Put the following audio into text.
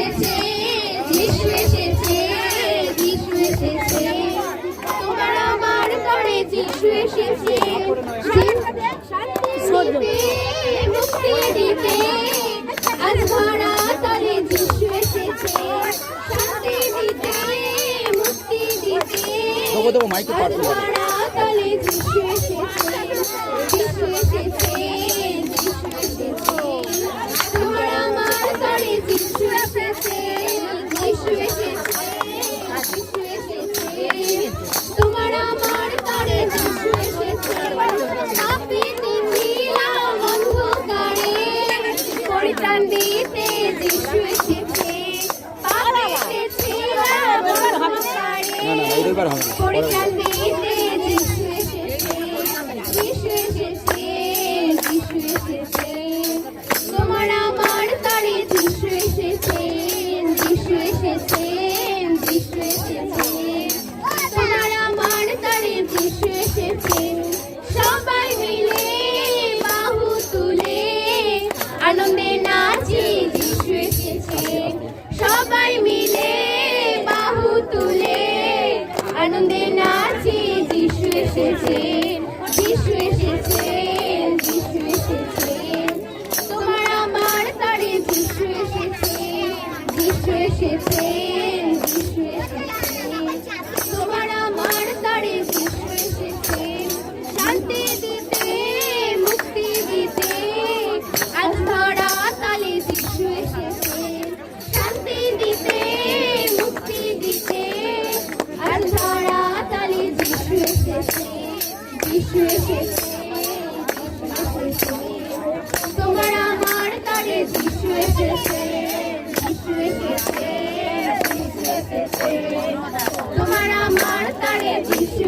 এসেছে গ্রীষ্ম এসেছে গ্রীষ্ম এসেছে। তোমার আমার তরে গ্রীষ্ম এসেছে। মুক্তি দিতে। আজ ভরা তরে গ্রীষ্ম এসেছে। শান্তি দিতে মুক্তি দিতে। দেবো দেবো মাইকে পারব তলে গ্রীষ্ম এসেছে গ্রীষ্ম এসেছে। পরিত্রাণ দিতে যিশু এসেছে। পরিত্রাণ দিতে যিশু এসেছে, যিশু এসেছে, যিশু এসেছে। তোমার আমার তরে যিশু এসেছে, যিশু এসেছে, যিশু এসেছে। তোমার আমার তরে যিশু এসেছে। আনন্দে নাচি, যিশু এসেছে যিশু এসেছে যিশু এসেছে। তোমার আমার তারে যিশু এসেছে যিশু এসেছে। তোমার আমার তারে যিশু এসেছে যিশু এসেছে তোমার আমার তারে যিশু